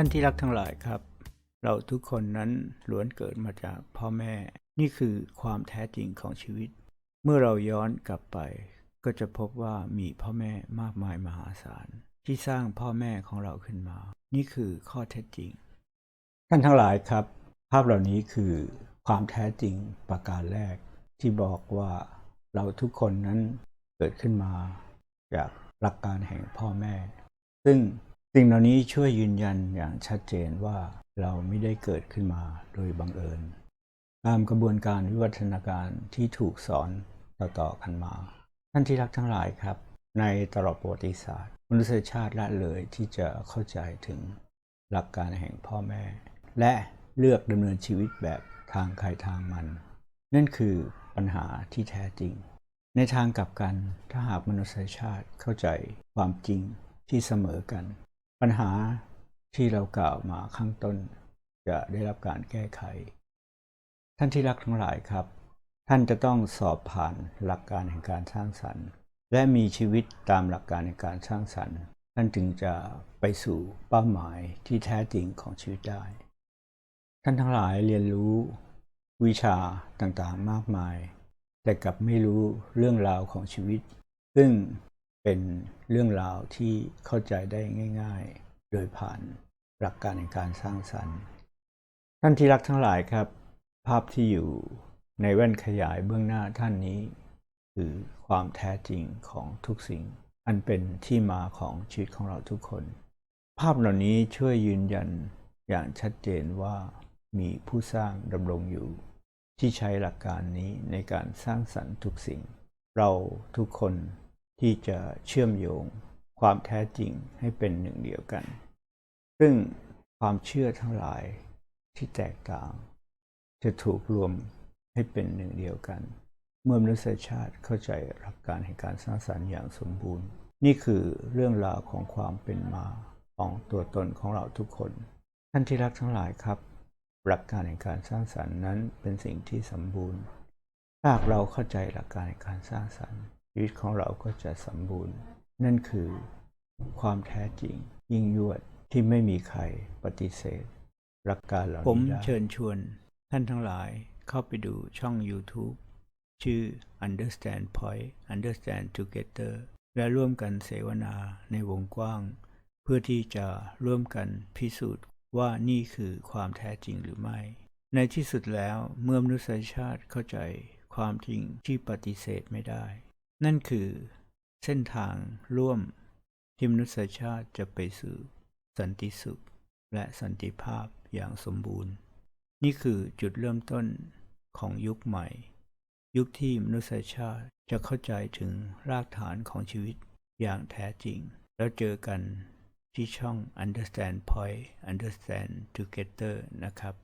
ท่านที่รักทั้งหลายครับ เราทุกคนนั้นล้วนเกิดมาจากพ่อแม่ นี่คือความแท้จริงของชีวิต เมื่อเราย้อนกลับไป ก็จะพบว่ามีพ่อแม่มากมายมหาศาล ที่สร้างพ่อแม่ของเราขึ้นมา นี่คือข้อเท็จจริง ท่านทั้งหลายครับ ภาพเหล่านี้คือความแท้จริงประการแรก ที่บอกว่าเราทุกคนนั้นเกิดขึ้นมา จากหลักการแห่งพ่อแม่ ซึ่ง สิ่งเหล่านี้ช่วยยืนยันอย่างชัดเจนว่าเราไม่ได้เกิดขึ้นมาโดยบังเอิญ ตามกระบวนการวิวัฒนาการที่ถูกสอนต่อๆกันมา ท่านที่รักทั้งหลายครับ ในตลอดประวัติศาสตร์ มนุษยชาติละเลยที่จะเข้าใจถึงหลักการแห่งพ่อแม่ และเลือกดำเนินชีวิตแบบทางใครทางมัน นั่นคือปัญหาที่แท้จริง ในทางกลับกันถ้าหากมนุษยชาติเข้าใจความจริงที่เสมอกัน ปัญหาที่เรากล่าวมาข้างต้น จะได้รับการแก้ไข ท่านที่รักทั้งหลายครับ ท่านจะต้องสอบผ่านหลักการแห่งการสร้างสรรค์ และมีชีวิตตามหลักการในการสร้างสรรค์ ท่านจึงจะไปสู่เป้าหมายที่แท้จริงของชีวิตได้ ท่านทั้งหลายเรียนรู้ วิชาต่างๆมากมาย แต่กลับไม่รู้เรื่องราวของชีวิต ซึ่ง เป็นเรื่องราวที่เข้าใจได้ง่าย ๆ โดยผ่านหลักการในการสร้างสรรค์ท่านที่รักทั้งหลายครับ ภาพที่อยู่ในแว่นขยายเบื้องหน้าท่านนี้ คือความแท้จริงของทุกสิ่ง อันเป็นที่มาของชีวิตของเราทุกคน ภาพเหล่านี้ช่วยยืนยันอย่างชัดเจนว่ามีผู้สร้างดำรงอยู่ ที่ใช้หลักการนี้ในการสร้างสรรค์ทุกสิ่ง เราทุกคน ที่จะเชื่อมโยงความแท้จริงให้เป็นหนึ่งเดียวกัน ซึ่งความเชื่อทั้งหลายที่แตกต่าง จะถูกรวมให้เป็นหนึ่งเดียวกัน เมื่อมนุษยชาติเข้าใจหลักการแห่งการสร้างสรรค์อย่างสมบูรณ์ นี่คือเรื่องราวของความเป็นมาของตัวตนของเราทุกคน ท่านที่รักทั้งหลายครับหลักการแห่งการสร้างสรรค์นั้นเป็นสิ่งที่สมบูรณ์หากเราเข้าใจหลักการแห่งการสร้างสรรค์ ชีวิตของเราก็จะสมบูรณ์ นั่นคือความแท้จริง ยิ่งยวดที่ไม่มีใครปฏิเสธหลักการเหล่านี้ผมได้เชิญชวนท่านทั้งหลายเข้าไปดูช่อง YouTube ชื่อ Understand Point Understand Together และร่วมกันเสวนาในวงกว้าง เพื่อที่จะร่วมกันพิสูจน์ว่านี่คือความแท้จริงหรือไม่ ในที่สุดแล้วเมื่อมนุษยชาติเข้าใจความจริงที่ปฏิเสธไม่ได้ นั่นคือเส้นทางร่วมที่มนุษยชาติจะไปสู่สันติสุขและสันติภาพอย่างสมบูรณ์ นี่คือจุดเริ่มต้นของยุคใหม่ ยุคที่มนุษยชาติจะเข้าใจถึงรากฐานของชีวิตอย่างแท้จริง แล้วเจอกันที่ช่อง Understand Point Understand Together นะครับ